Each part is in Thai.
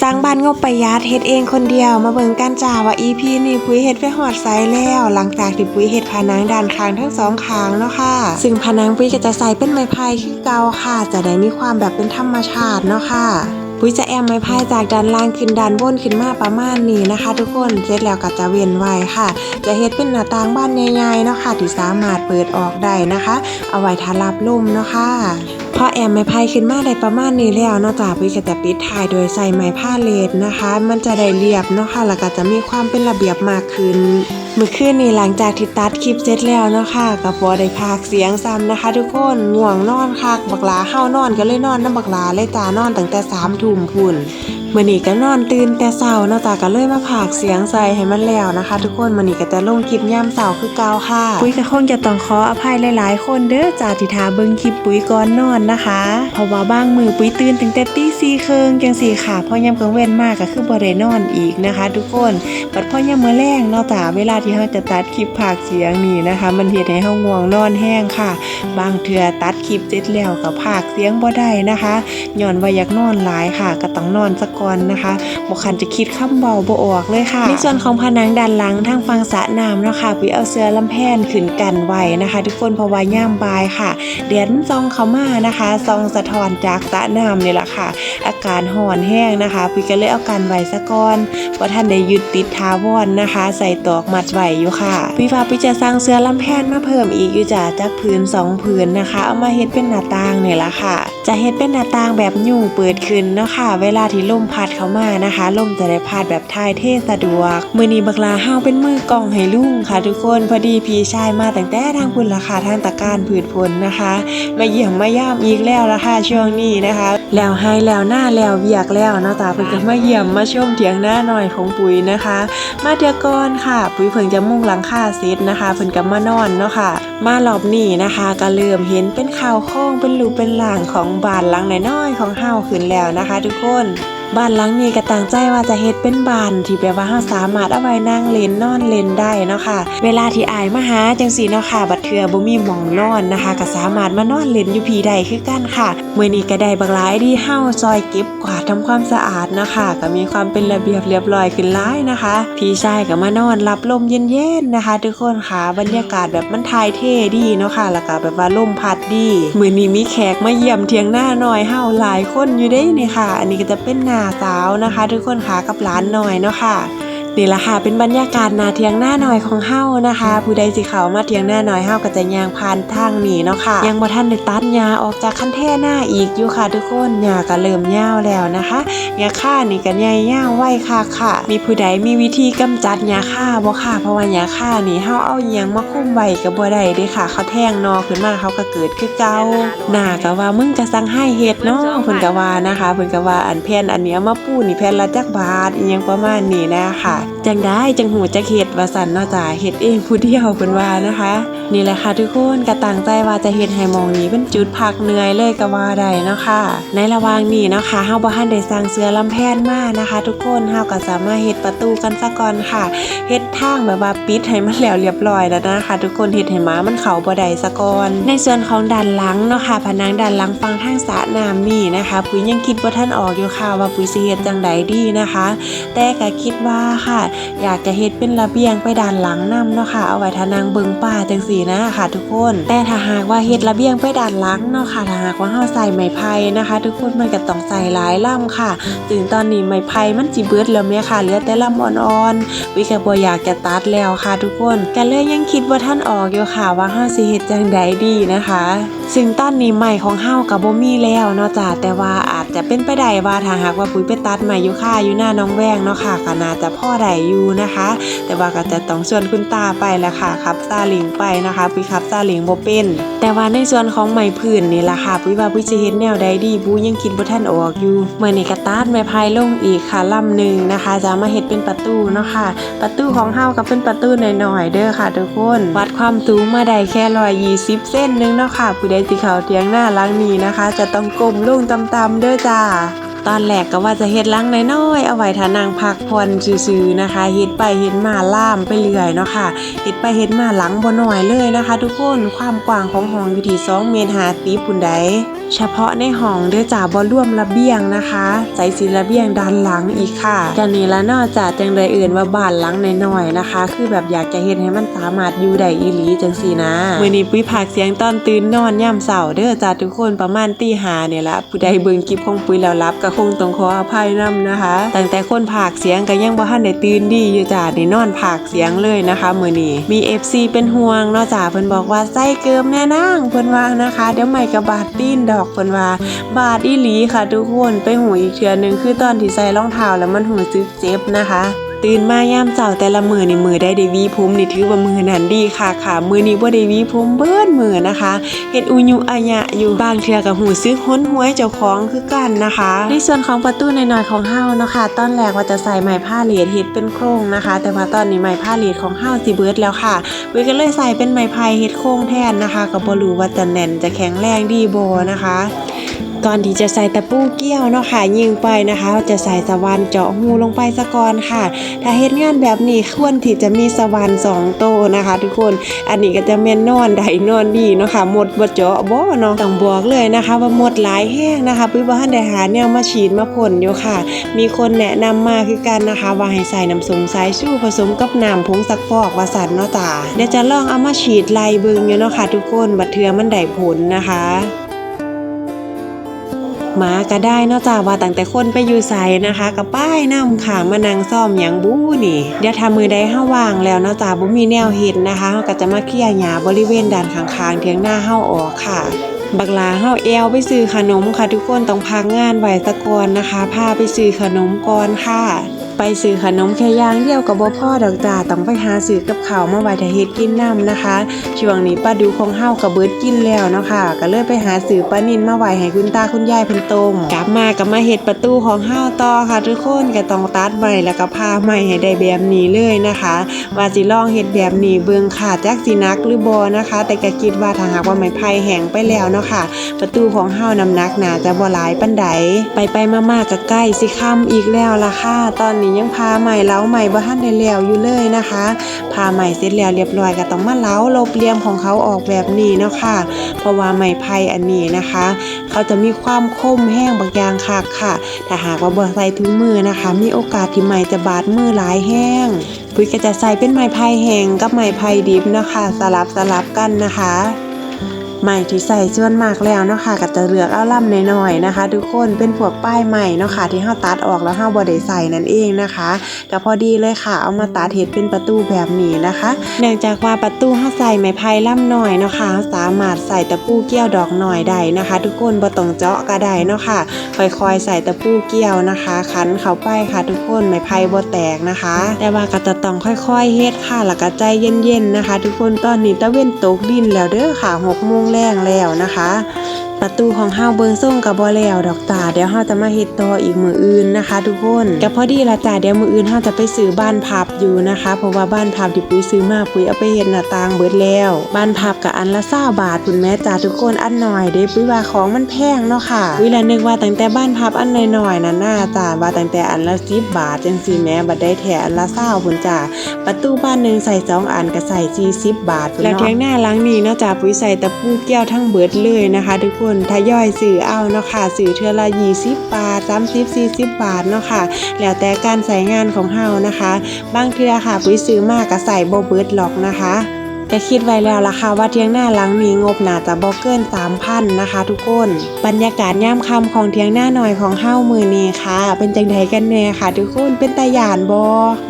สร้างบ้านงบประหยัดเฮ็ดเองคนเดียวมาเบิ่งกันจ้าว่า EP นี้ปุ๋ยเฮ็ดไปหอดไซแล้ว หลังจากที่ปุ๋ยเฮ็ดผนังด้านข้างทั้งสองข้างเนาะค่ะ ซึ่งผนังปุ๋ยก็จะใส่เป็นไม้ไผ่คือเก่าค่ะ จะได้มีความแบบเป็นธรรมชาติเนาะค่ะ ปุ๋ยจะแอมไม้พายจากด้านล่างขึ้นด้านบนขึ้นมาประมาณนี้นะคะ ทุกคนเสร็จแล้วก็จะเว้นไว้ค่ะ จะเฮ็ดเป็นหน้าต่างบ้านใหญ่ๆเนาะค่ะที่สามารถเปิดออกได้นะคะ เอาไว้ทารับลมเนาะค่ะพอแอมไม้พายขึ้นมาได้ประมาณนี้แล้วนาะจ้าปุ๋ยก็จะปิดท้ายโดยใส่ไม้ผ้าเลดนะคะ มันจะได้เรียบเนาะค่ะแล้วก็จะมีความเป็นระเบียบมากขึ้น มื่อคืนนี้หลังจากที่ตัดคลิปเสร็จแล้วเนาะค่ะก็บ่ได้พากเสียงซ้ำนะคะ ทุกคนง่วงนอนคักบักลาเข้านอนก็เลยนอนน้ำบักลาเลยจ้านอนตั้งแต่สามทุ่มพุ่น มื้อนี้ก็นอนตื่นแต่เช้าเนาะจ้าก็เลยมาพากเสียงใส่ให้มันแล้วนะคะ ทุกคนมื้อนี้ก็จะลงคลิปยามเช้าคือเก่าค่ะปุ้ยก็คงจะต้องขออภัยหลาย ๆ คนเด้อจ้าที่ทาเบิ่งคลิปปุ้ยก่อนนอนนะคะเพราะว่าบางมือปุ้ยตื่นตั้งแต่ตี4ครึ่งจังซี่ค่ะพอยามกลางเว้นมากก็คือบ่ได้นอนอีกนะคะ ทุกคนบัดพ่อยามมื้อแรงเนาะจ้าเวลาที่เราจะตัดคลิปภาคเสียงนี่นะคะ มันเฮ็ดให้เฮาง่วงนอนแห้งค่ะ บางเทื่อตัดคลิปเสร็จแล้วก็ภาคเสียงบ่ได้นะคะย้อนว่าอยากนอนหลายค่ะก็ต้องนอนซะก่อนนะคะบ่คันจะคิดคำเบาบ่ออกเลยค่ะ ในส่วนของผนังด้านหลังทางฝั่งสระน้ำนะคะพี่เอาเสื้อลำแพนขึ้นกันไว้นะคะ ทุกคนเพราะว่าย่ามบายค่ะแดดมันส่องเขามานะคะส่องสะท้อนจากสระน้ำนี่แหละค่ะ อากาศร้อนแห้งนะคะพี่ก็เลยเอากันไว้ซะก่อนว่าท่านได้ยึดติดทาวอนนะคะ ใส่ตอกมัดไว้อยู่ค่ะ พี่ฟ้าพี่จะสร้างเสื้อลำแพนมาเพิ่มอีกอยู่จ้ะจากผืนสองผืนนะคะ เอามาเฮ็ดเป็นหน้าต่างเนี่ยละค่ะ จะเฮ็ดเป็นหน้าต่างแบบยู่เปิดขึ้นเนาะค่ะ เวลาที่ลมพัดเข้ามานะคะลมจะได้พัดแบบทายเทสะดวก มือนี้บักลาห้าวเป็นมือกองให้ลุงค่ะ ทุกคนพอดีพี่ชายมาแตั้งแต่ทางพุ่นราคาทางตะการผืนพลนะคะ มาเยี่ยมมาย่ามอีกแล้วละค่ะช่วงนี้นะคะ แล้วให้แล้วหน้าแล้วเบียกแล้วเนาะจ้าเพิ่นก็มาเยี่ยมมาชมเถียงหน้าหน่อยของปุ๋ยนะคะ มาเดียก่อนค่ะ ปุ๋ยเพิ่งจะมุ่งหลังคาเซตนะคะเพิ่นก็มานอนเนาะค่ะ มารอบนี้นะคะก็เริ่มเห็นเป็นข่าวข้องเป็นรูเป็นหลังของบ้านหลังน้อยๆของเฮาขึ้นแล้วนะคะ ทุกคนบ้านหลังนี้ก็ตั้งใจว่าจะเฮ็ดเป็นบ้านที่แบบว่าเฮาสามารถเอาไว้นั่งเล่นนอนเล่นได้เนาะค่ะ เวลาที่อายมาหาจังซี่เนาะค่ะ บัดเทื่อบ่มีหม่องนอนนะคะ ก็สามารถมานอนเล่นอยู่พีได้คือกันค่ะมื้อนี้ก็ได้บักหลายที่เฮาซอยเก็บกวาดทำความสะอาดเนาะค่ะก็มีความเป็นระเบียบเรียบร้อยขึ้นหลายนะคะ พี่ชายก็มานอนรับลมเย็นๆนะคะ ทุกคนค่ะบรรยากาศแบบมันทายเท่ดีเนาะค่ะ แล้วก็แบบว่าลมพัดดีมื้อนี้มีแขกมาเยี่ยมเทียงหน้าหน่อยเฮาหลายคนอยู่เด้นี่ค่ะ อันนี้ก็จะเป็นหน้าสาวนะคะ ทุกคนค่ะกับหลานหน่อยเนาะค่ะ นี่แหละค่ะเป็นบรรยากาศนาเทียงหน้าหน่อยของเฮานะคะ ผู้ใดสิเขามาเทียงหน้าหน่อยเฮาก็จะยางผ่านทางหนีเนาะค่ะ ยังบ่ทันได้ตัดหญ้าออกจากคันแท่หน้าอีกอยู่ค่ะทุกคนหญ้าก็เริ่มยาวแล้วนะคะหญ้าค่านี่ก็ใหญ่ยาวไว้ค่ะค่ะ มีผู้ใดมีวิธีกำจัดหญ้าค่าบ่ค่ะ เพราะว่าหญ้าค่านี่เฮาเอายังมาคุ้มไว้ก็บ่ได้เด้ค่ะ เขาแทงนอขึ้นมาเขาก็เกิดคือเก่าหน้าก็ว่ามึงจะสั่งให้เฮ็ดเนาะเพิ่นก็ว่านะคะเพิ่นก็ว่าอันแผ่นอันเนี้ยมาปูนี่แผ่นละจักบาทอีหยังประมาณนี้นะคะ Bye. จังได้จังหูจักเฮ็ดว่าซั่นเนาะจ้าเฮ็ดเองผู้เดียวเพิ่นว่านะคะ นี่แหละค่ะทุกคนก็ตั้งใจว่าจะเฮ็ดให้มองนี้เป็นจุดพักเหนื่อยเลยก็ว่าได้เนาะค่ะ ในระหว่างนี้เนาะค่ะเฮาบ่ทันได้สร้างเสือลำแพนมานะคะ ทุกคนเฮาก็สามารถเฮ็ดประตูกันซะก่อนค่ะเฮ็ดทางแบบว่าปิดให้มันแล้วเรียบร้อยแล้วนะคะ ทุกคนเฮ็ดให้หมามันเข้าบ่ได้ซะก่อนในส่วนของด้านหลังเนาะค่ะผนังด้านหลังฟังทางสระน้ำนี่นะคะ ปุ๋ยยังคิดบ่ทันออกอยู่ค่ะว่าปุ๋ยสิเฮ็ดจังใดดีนะคะ แต่ก็คิดว่าค่ะอยากจะเฮ็ดเป็นระเบียงไปด้านหลังนํเนาะค่ะ เอาไว้ทานางเบิงป่าจังซี่นะค่ะ ทุกคน แต่ถ้าหากว่าเฮ็ดระเบียงไปด้านหลังเนาะค่ะถ้าหากว่าเฮาใส่ไม้ไผ่นะคะ ทุกคนมันก็ต้องใส่หลายล่ำค่ะ ถึงตอนนี้ไม้ไผ่มันสิเบิดแล้วแม่ค่ะเหลือแต่ลำอ่อนๆวิก็บ่อยากจะตัดแล้วค่ะ ทุกคนก็เลยยังคิดว่าท่านออกอยู่ค่ะว่าเฮาสิเฮ็ดจังใดดีนะคะซึ่งตอนนี้ใหม่ของเฮากับบ่มีแล้วเนาะจ้ะแต่ว่าอาจจะเป็นไปได้ว่าถ้าหากว่าปุ๋ยไปตัดใหม่อยู่ค่ะอยู่หน้าน้องแวงเนาะค่ะก็น่าจะพ่อได้อยู่นะคะ แต่ว่าก็จะต้องชวนคุณตาไปแหละค่ะขับซาเลิงไปนะคะปุ๋ยขับซาเลิงบ่เป็น แต่ว่าในส่วนของไม้พื้นนี่ล่ะค่ะปุ๋ยว่าปุ๋ยสิเฮ็ดแนวใดดีปุ๋ยยังคิดบ่ทันออกอยู่เมื่อนี้ก็ตัดไม้พายลงอีกค่ะลำหนึงนะคะ จะมาเฮ็ดเป็นประตูเนาะค่ะ ประตูของเฮาก็เป็นประตูหน่อยๆเด้อค่ะ ทุกคน วัดความสูงมาได้แค่120เส้นนึงเนาะค่ะผู้ใดสิเข้าเทียงหน้าล้างนี้นะคะ จะต้องก้มลงตำๆเด้อจ้า ตอนแรกก็ว่าจะเฮ็ดหลังน้อยๆเอาไว้ถ้านั่งพักผ่อนซื่อๆนะคะเฮ็ดไปเฮ็ดมาล่ามไปเรื่อยเนาะค่ะเฮ็ดไปเฮ็ดมาหลังบ่น้อยเลยนะคะ ทุกคนความกว้างของห้องอยู่ที่2เมตร50ปุ่นใดเฉพาะในห้องเด้อจ้าบ่ร่วมระเบียงนะคะใจสิระเบียงด้านหลังอีกค่ะกันนี้ละนอกจากจังไดอื่นว่าบ้านหลังน้อยๆนะคะ คือแบบอยากจะเฮ็ดให้มันสามารถอยู่ได้อีหลีจังซี่นะมื้อนี้ปุ้ยพากเสียงตอนตื่นนอนยามเช้าเด้อจ้าทุกคนประมาณตีห้าเนี่ยละผู้ใดเบิ่งคลิปของปุ้ยแล้วรับก็คงต้องขออภัยนํนะคะตั้งแต่คนผากเสียงก็ยังบ่ทันได้ตื่นดีอยู่จ้านี่นอนผากเสียงเลยนะคะมื้อนี้มี FC เป็นห่วงเนาะจ้าเพิ่นบอกว่าไส้เกิมแน่นางเพิ่นว่านะคะเดี๋ยวใหม่กับาดตีนดอกเพิ่นว่า บาดอีหลีค่ะทุกคนไปหูอีกเทื่อหนึงคือตอนที่ใส่รองเท้าแล้วมันหูซึกเจ็บนะคะ ตื่นมายามเช้าแต่ละมือในมือได้ได้หวีผมนี่ถือว่ามือนั้นดีค่ะค่ะมือนี้บ่ได้หวีผมเบิ้นมือนะคะเฮ็ดอุยุอะยะอยู่บางเทือกับหูซึกห้นหวยเจ้าของคือกันนะคะ ในส่วนของประตูในน้อยของเฮานะคะตอนแรกว่าจะใส่ไม้ผ้าเหลียดเฮ็ดเป็นโครงนะคะ แต่ว่าตอนนี้ไม้ผ้าเหลียดของเฮาสิเบิดแล้วค่ะเวก็เลยใส่เป็นไม้พายเฮ็ดโครงแทนนะคะก็บ่รู้ว่าจะแน่นจะแข็งแรงดีโบนะคะ ก่อนที่จะใส่ตะปูเกี้ยวเนาะค่ะยิงไปนะคะจะใส่สว่านเจาะหูลงไปซะก่อนค่ะ ถ้าเฮ็ดงานแบบนี้ควรที่จะมีสว่านสองโตนะคะ ทุกคนอันนี้ก็จะแม่นนอนใดนอนดีเนาะค่ะหมดบ่เจาะบ่เนาะต้องบอกเลยนะคะว่าหมดหลายแห้งนะคะปุ้ยบ่ทันได้หาแนวมาฉีดมาพ่นอยู่ค่ะ มีคนแนะนำมาคือกันนะคะ ว่าให้ใส่น้ำส้มสายชูผสมกับน้ำผงซักฟอกว่าสันเนาะจ้าเดี๋ยวจะลองเอามาฉีดไล่บิ่งอยู่เนาะค่ะ ทุกคนบัดเทื่อมันได้ผลนะคะ มาก็ได้นอกจากว่าตั้งแต่คนไปอยู่ใส่นะคะกับป้ายนำค่ะมานั่งซ่อมหยังบู้นี่ เดี๋ยวทำมือได้ห้าว่างแล้วนอกจากบ่มีแนวเห็นนะคะเฮาก็จะมาเคลียร์หญ้าบริเวณด้านข้างๆเทียงหน้าเฮาออกค่ะบักลาเฮาแอลไปซื้อขนมค่ะ ทุกคนต้องพักงานไว้ตะกอนนะคะพาไปซื้อขนมก่อนค่ะ ไปซื้อขนมแค่ย่างเดียวกับบ่พ่อดอกจ้าต้องไปหาซื้อกับข้าวมาไว้ถ้าเฮ็ดกินน้ำนะคะ ช่วงนี้ป้าดูของเฮาก็เบิดกินแล้วเนาะค่ะก็เลยไปหาซื้อปลานินมาไว้ให้คุณตาคุณยายเพิ่นต้มกลับมาก็มาเฮ็ดประตูของเฮาต่อค่ะทุกคนก็ต้องตัดใหม่แล้วก็พาใหม่ให้ได้แบบนี้เลยนะคะ ว่าสิลองเฮ็ดแบบนี้เบิ่งค่ะจักสินักหรือบ่นะคะ แต่ก็คิดว่าถ้าหากว่าไม้ไผ่แห้งไปแล้วเนาะค่ะ ประตูของเฮาน้ำหนักน่าจะบ่หลายปานใดไปไปมาๆก็ใกล้สิค่ำอีกแล้วล่ะค่ะตอนนี้ยังพาใหม่เล้าใหม่บ่ทันได้แล้วอยู่เลยนะคะพาใหม่เสร็จแล้วเรียบร้อยก็ต้องมาเล้าลบเลี่ยมของเขาออกแบบนี้เนาะค่ะ เพราะว่าไม้ไผ่อันนี้นะคะ เขาจะมีความคมแห้งบางอย่างค่ะค่ะ ถ้าหากว่าบ่ใส่ถุงมือนะคะ มีโอกาสที่ไม้จะบาดมือหลายแห้งปุ้ยก็จะใส่เป็นไม้ไผ่แห้งกับไม้ไผ่ดิบนะคะ สลับสลับกันนะคะ ใหม่ที่ใส่ส่วนมากแล้วเนาะค่ะก็จะเลือกเอาล่ำน้อยๆนะคะ ทุกคนเป็นพวกป้ายใหม่เนาะค่ะที่เฮาตัดออกแล้วเฮาบ่ได้ใส่นั่นเองนะคะก็พอดีเลยค่ะ เอามาตัดเฮ็ดเป็นประตูแบบนี้นะคะเนื่องจากว่าประตูเฮาใส่ไม้ไผ่ล่ำน้อยเนาะค่ะสามารถใส่ตะปูเกี้ยวดอกหน่อยได้นะคะ ทุกคนบ่ต้องเจาะก็ได้เนาะค่ะ ค่อยๆใส่ตะปูเกี้ยวนะคะขันเข้าไปค่ะ ทุกคนไม้ไผ่บ่แตกนะคะ แต่ว่าก็จะต้องค่อยๆเฮ็ดค่ะแล้วก็ใจเย็นๆนะคะ ทุกคนตอนนี้ตะเว้นตกดินแล้วเด้อค่ะ6โมงแรงแล้วนะคะประตูของเฮาเบิงส่งกับบ่แล้วดอกจ้าเดี๋ยวเฮาจะมาเฮ็ดต่ออีกมืออื่นนะคะ ทุกคนก็พอดีละจ้าเดี๋ยวมืออื่นเฮาจะไปซื้อบ้านพับอยู่นะคะ เพราะว่าบ้านพับที่ปุ้ยซื้อมาปุ้ยเอาไปเฮ็ดหน้าต่างเบิดแล้ว บ้านพับกับอันละ20บาทคุณแม่จ้าทุกคนอันหน่อยเด้ปุ้ยว่าของมันแพงเนาะค่ะปุ้ยละนึกว่าตั้งแต่บ้านพับอันน้อยๆนั่นน่าจ้าว่าตั้งแต่อันละ10บบาทจังซี่แม่บัดได้แถอันละ20พุ่นจ้าประตูบ้านหนึ่งใส่สองอันก็ใส่40บาทพุ่นเนาะแล้วเทียงหน้าหลังนี้เนาะจ้าปุ้ยใส่ตะปูแก้วทั้งเบิดเลยนะคะ ทุกคนทยอยซื้อเอาเนาะค่ะซื้อเทือละ20บาทสามสิบบาทเนาะค่ะแล้วแต่การใส่งานของเฮานะคะ บางเทื่อค่ะปุ๋ยซื้อมากก็ใส่บ่เบิร์ดหรอกนะคะ แต่คิดไว้แล้วล่ะค่ะว่าเที่ยงหน้าหลังนี้งบหนาจะบ่เกิน3,000นะคะ ทุกคนบรรยากาศย่ามค่ำของเที่ยงหน้าหน่อยของเฮามือนี้ค่ะ เป็นจังไดกันแน่ค่ะ ทุกคนเป็นตาหยานบ่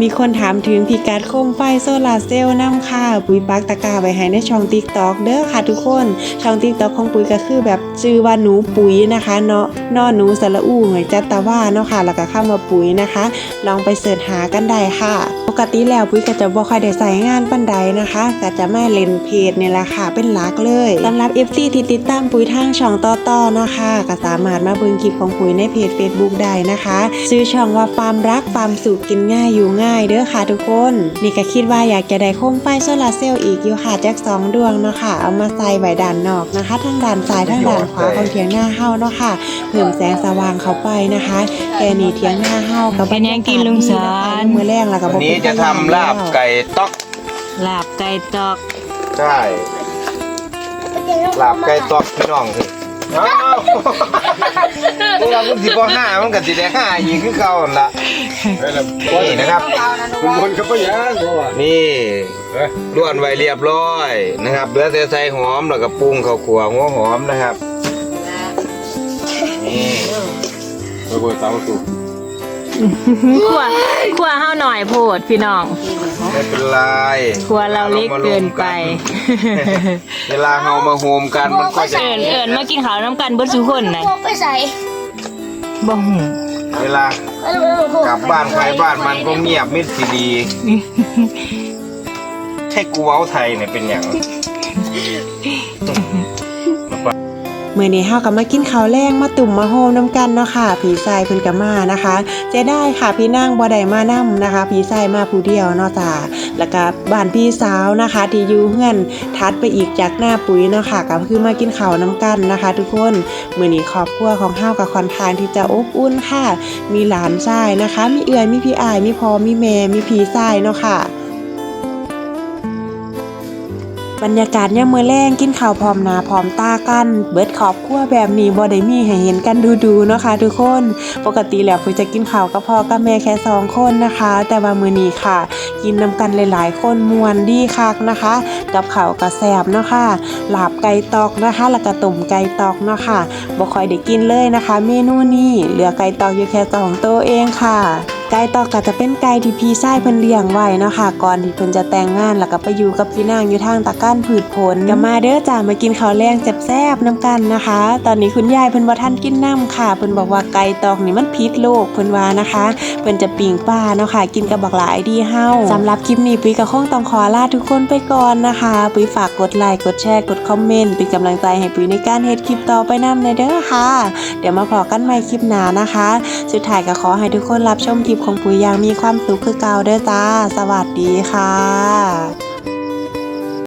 มีคนถามถึงพิกัดโคมไฟโซลาร์เซลล์นำค่ะ ปุ๋ยปักตะกร้าไว้ให้ในช่อง TikTok เด้อค่ะ ทุกคนช่อง TikTok ของปุ๋ยก็คือแบบชื่อว่าหนูปุ๋ยนะคะเนาะนอหนูสระอูหอยจัตตาว่าเนาะค่ะแล้วก็คำว่าปุ๋ยนะคะ ลองไปเสิร์ชหากันได้ค่ะ ปกติแล้วปุ๋ยก็จะบ่ค่อยได้ใส่งานปานใดนะคะก็จะจะมาเล่นเพจนี่แหละค่ะ เป็นหลักเลยสำหรับ FC ที่ติดตามปุ๋ยทางช่องต่อๆนะคะก็สามารถมาเบิ่งคลิปของปุ๋ยในเพจ Facebook ได้นะคะชื่อช่องว่าฟาร์มรักฟาร์มสุขกินง่ายอยู่ง่ายเด้อค่ะทุกคน นี่ก็คิดว่าอยากจะได้โคมไฟโซลาเซลล์อีกอยู่ค่ะแจ็คสองดวงเนาะค่ะเอามาใส่ไว้ด้านนอกนะคะทั้งด้านซ้ายทั้งด้านขวาของเถียงหน้าเฮาเนาะค่ะเพิ่มแสงสว่างเข้าไปนะคะแค่นี้เถียงหน้าเฮากับเป็นยังกินลุงสอนมือแรงแล้วก็วันบ่นี้จะทำลาบไก่ต๊อก ลาบไก่ตอก ใช่ลาบไก่ตอกพี่น้องสิเอ้าพวกเราเพิ่งสิบห้ามันก็สิได้ห้าอีกคือเก่าหั่นละนี่นะครับ คุณคนเขาไปยังเพราะว่านี่ล้วนไว้เรียบร้อยนะครับเหลือแต่ใส่หอมแล้วก็ปรุงข้าวขัวหัวหอมนะครับนี่ไปเปิดตามประตู ขัวขัวเฮาหน่อยโพดพี่น้องไม่เป็นไรขัวเราเล็กเกินไป เวลาเฮามาโฮมกันมันก็จะเอิญเอิญมากินข้าวน้ำกันเบิดทุกคนนะพวกไปใส่บ่หูเวลากลับบ้านใครบ้านมันก็เงียบมิดสีดีใช่กูเว้าไทยเนี่ยเป็นอย่าง เมื้อนี้เฮาก็มากินข้าวแรงมาตุ่มมาโฮมน้ำกันเนาะค่ะ ผีทรายเพิ่นก็มานะคะเจะได้ค่ะพี่นางบ่ได้มานํนะคะ ผีทรายมาผู้เดียวเนาะจ้าแล้วก็บ้านพี่สาวนะคะ ที่อยู่เฮือนทัดไปอีกจากหน้าปุ๋ยเนาะค่ะก็คือมากินข้าวน้ำกันนะคะ ทุกคนเมื้อนี้ครอบครัวของเฮาก็ค่อนข้างที่จะอบอุ่นค่ะ มีหลานชายนะคะ มีเอื้อยมีพี่อายมีพ่อมีแม่มีพี่ชายเนาะค่ะ บรรยากาศยามมือแรงกินข้าวพร้อมหน้าพร้อมตากัน เบิดครอบครัวแบบนี้บ่ได้มีให้เห็นกันดูๆเนาะค่ะทุกคน ปกติแล้วเพิ่นจะกินข้าวกับพ่อกับแม่แค่สองคนนะคะ แต่ว่ามื้อนี้ค่ะ กินนำกันหลายๆ คนมวนดีคักนะคะ กับข้าวกระแซบเนาะค่ะลาบไก่ตอกนะคะแล้วก็ต้มไก่ตอกเนาะค่ะบ่ค่อยได้กินเลยนะคะ เมนูนี้เหลือไก่ตอกอยู่แค่สองตัวเองค่ะ ไก่ตอกก็จะเป็นไก่ที่พี่ชายเพิ่นเลี้ยงไว้เนาะค่ะก่อนที่เพิ่นจะแต่งงานแล้วก็ไปอยู่กับพี่นางอยู่ทางตะก้านผืดผลก็มาเด้อจ้ามากินข้าวแรงแซ่บๆน้ำกันนะคะ ตอนนี้คุณยายเพิ่นบ่ทันกินน้ำค่ะเพิ่นบอกว่าไก่ตอกนี่มันพิษโลกเพิ่นว่านะคะเพิ่นจะปิ่งปลาเนาะค่ะกินกับบักหลายดีเฮาสำหรับคลิปนี้ปุ้ยก็คงต้องขอลาทุกคนไปก่อนนะคะปุ้ยฝากกดไลค์กดแชร์กดคอมเมนต์เป็นกำลังใจให้ปุ้ยในการเฮ็ดคลิปต่อไปนำในเด้อค่ะ เดี๋ยวมาพอกันใหม่คลิปหน้านะคะ สุดท้ายก็ขอให้ทุกคนรับชมคลิปของปุ๋ยอย่างมีความสุขคือเก่าเด้อจ้า สวัสดีค่ะ